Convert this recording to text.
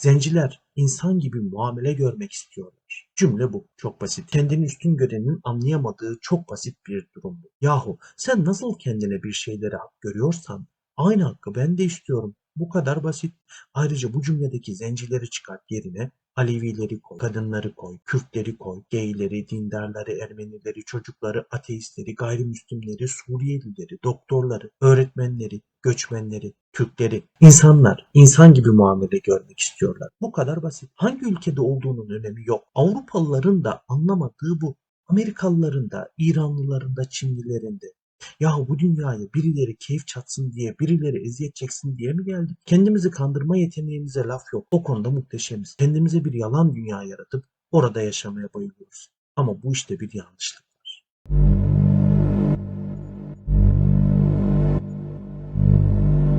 Zenciler insan gibi muamele görmek istiyorlar. Cümle bu. Çok basit. Kendini üstün görenin anlayamadığı çok basit bir durum bu. Yahu sen nasıl kendine bir şeyleri hak görüyorsan aynı hakkı ben de istiyorum. Bu kadar basit. Ayrıca bu cümledeki zencileri çıkart yerine Alevileri koy, kadınları koy, Kürtleri koy, geyleri, dindarları, Ermenileri, çocukları, ateistleri, gayrimüslimleri, Suriyelileri, doktorları, öğretmenleri, göçmenleri, Türkleri. İnsanlar insan gibi muamele görmek istiyorlar. Bu kadar basit. Hangi ülkede olduğunun önemi yok. Avrupalıların da anlamadığı bu. Amerikalıların da, İranlıların da, Çinlilerin de. Yahu bu dünyaya birileri keyif çatsın diye, birileri eziyet çeksin diye mi geldik? Kendimizi kandırma yeteneğimize laf yok. O konuda muhteşemiz. Kendimize bir yalan dünya yaratıp orada yaşamaya bayılıyoruz. Ama bu işte bir yanlışlık.